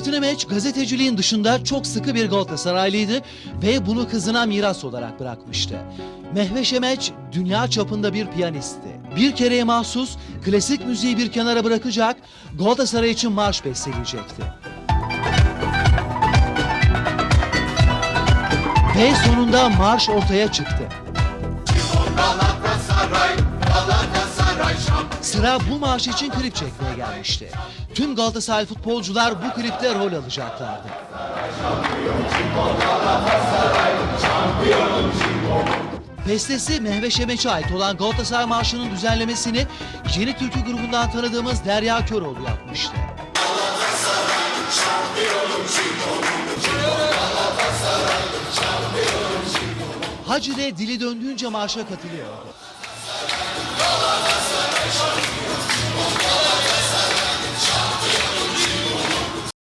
Zeytin Emeç gazeteciliğin dışında çok sıkı bir Galatasaraylıydı ve bunu kızına miras olarak bırakmıştı. Mehveş Emeç dünya çapında bir piyanistti. Bir kereye mahsus klasik müziği bir kenara bırakacak, Galatasaray için marş besteleyecekti. Ve sonunda marş ortaya çıktı. Sıra bu marş için klip çekmeye gelmişti. Tüm Galatasaray futbolcular bu klipte rol alacaklardı. Bestesi Mehveş Emeç'e ait olan Galatasaray Marşı'nın düzenlemesini Yeni Türkü grubundan tanıdığımız Derya Köroğlu yapmıştı. Hacı de dili döndüğünce marşa katılıyordu.